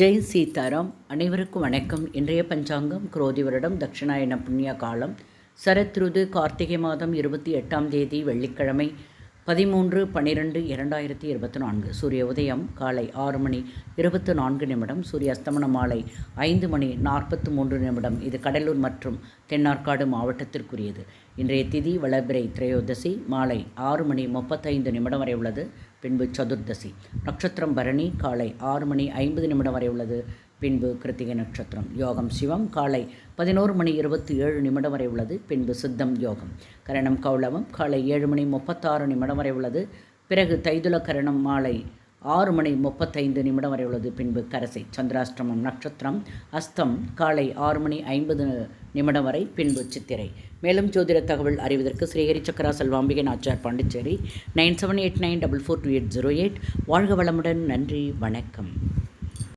ஜெய் சீதாராம் அனைவருக்கும் வணக்கம். இன்றைய பஞ்சாங்கம் குரோதி வருடம் தட்சிணாயன புண்ணிய காலம். சரத்ருது கார்த்திகை மாதம் இருபத்தி எட்டாம் தேதி வெள்ளிக்கிழமை பதிமூன்று பன்னிரெண்டு இரண்டாயிரத்தி இருபத்தி நான்கு. சூரிய உதயம் காலை ஆறு மணி இருபத்து நான்கு நிமிடம் சூரிய அஸ்தமன மாலை ஐந்து மணி நாற்பத்து மூன்று நிமிடம். இது கடலூர் மற்றும் தென்னார்காடு மாவட்டத்திற்குரியது. இன்றைய திதி வளபிரை திரையோதசி மாலை ஆறு மணி முப்பத்தைந்து நிமிடம் வரை உள்ளது. பின்பு சதுர்தசி. நட்சத்திரம் பரணி காலை ஆறு மணி ஐம்பது நிமிடம் வரை உள்ளது. பின்பு கிருத்திகை நட்சத்திரம் யோகம் சிவம் காலை பதினோரு மணி இருபத்தி ஏழு நிமிடம் வரை உள்ளது பின்பு சித்தம் யோகம். கரணம் கௌளவம் காலை ஏழு மணி முப்பத்தாறு நிமிடம் வரை உள்ளது பிறகு தைதுல கரணம் மாலை ஆறு மணி முப்பத்தைந்து நிமிடம் வரை உள்ளது பின்பு கரசை சந்திராஷ்டிரமம் நட்சத்திரம் அஸ்தம் காலை ஆறு மணி ஐம்பது நிமிடம் வரை பின்பு சித்திரை. மேலும் ஜோதிட தகவல் அறிவதற்கு Srihari Chakra Selvambigai Nachar Pondicherry nine seven eight nine double four two eight zero eight. வாழ்க வளமுடன் நன்றி வணக்கம்.